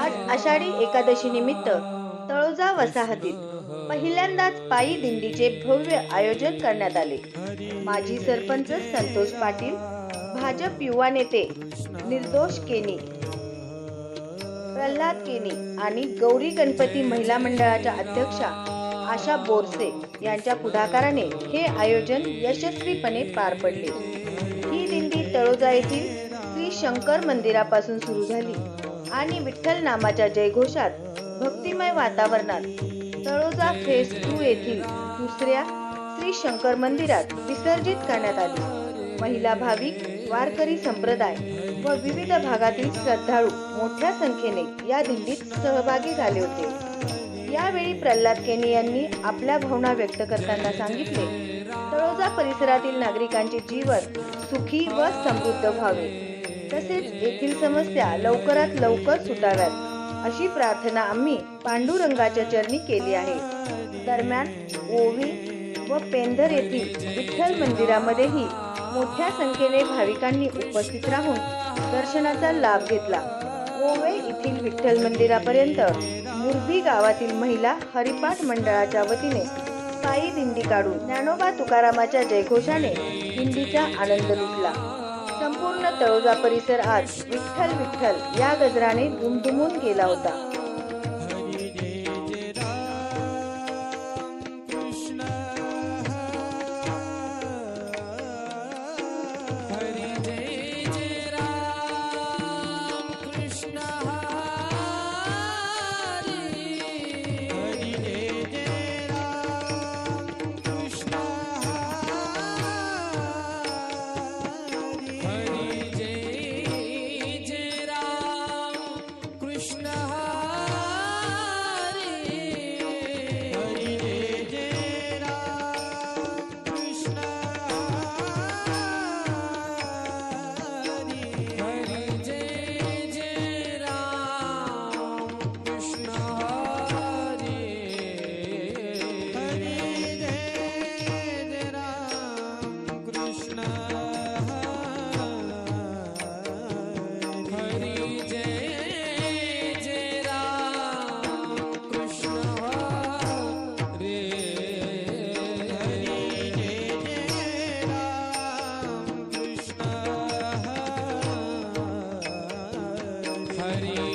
आज आषाढी एकादशी निमित्त तळोजा वसाहतीत पहिल्यांदाच पायी दिंडीचे भव्य आयोजन करण्यात आले. माजी सरपंच संतोष पाटील भाजप युवा नेते निर्दोष केनी प्रल्हाद केनी आणि गौरी गणपती महिला मंडळाच्या अध्यक्षा आशा बोरसे यांच्या पुढाकाराने हे आयोजन यशस्वीपणे पार पडले. ही दिंडी तळोजा येथील ही शंकर मंदिरापासून सुरू झाली. आणि विठ्ठल नामाच्या जयघोषात भक्तिमय वातावरणात तळोजा फेस टू येथील दुसऱ्या श्री शंकर मंदिरात विसर्जित करण्यात आली. महिला भाविक वारकरी संप्रदाय व विविध भागातील श्रद्धाळू मोठ्या संख्येने या दिंडीत सहभागी झाले होते. यावेळी प्रल्हाद केने यांनी आपल्या भावना व्यक्त करताना सांगितले तळोजा परिसरातील नागरिकांचे जीवन सुखी व समृद्ध व्हावे. तसेच येथील समस्या लवकरात लवकर सुटाव्यात. अशी प्रार्थना आम्ही पांडुरंगाच्या चरणी केली आहे. दरम्यान ओवी व पेंधर येथील विठ्ठल मंदिरामध्येही मोठ्या संख्येने भाविकांनी उपस्थित राहून दर्शनाचा लाभ घेतला. ओवे येथील विठ्ठल मंदिरापर्यंत मुरबी गावातील महिला हरिपाठ मंडळाच्या वतीने पायी दिंडी काढून ज्ञानोबा तुकारामाच्या जयघोषाने दिंडीचा आनंद लुटला. संपूर्ण तळोजा परिसर आज विठ्ठल विठ्ठल या गजराने दुमदुमून गेला होता. Yeah.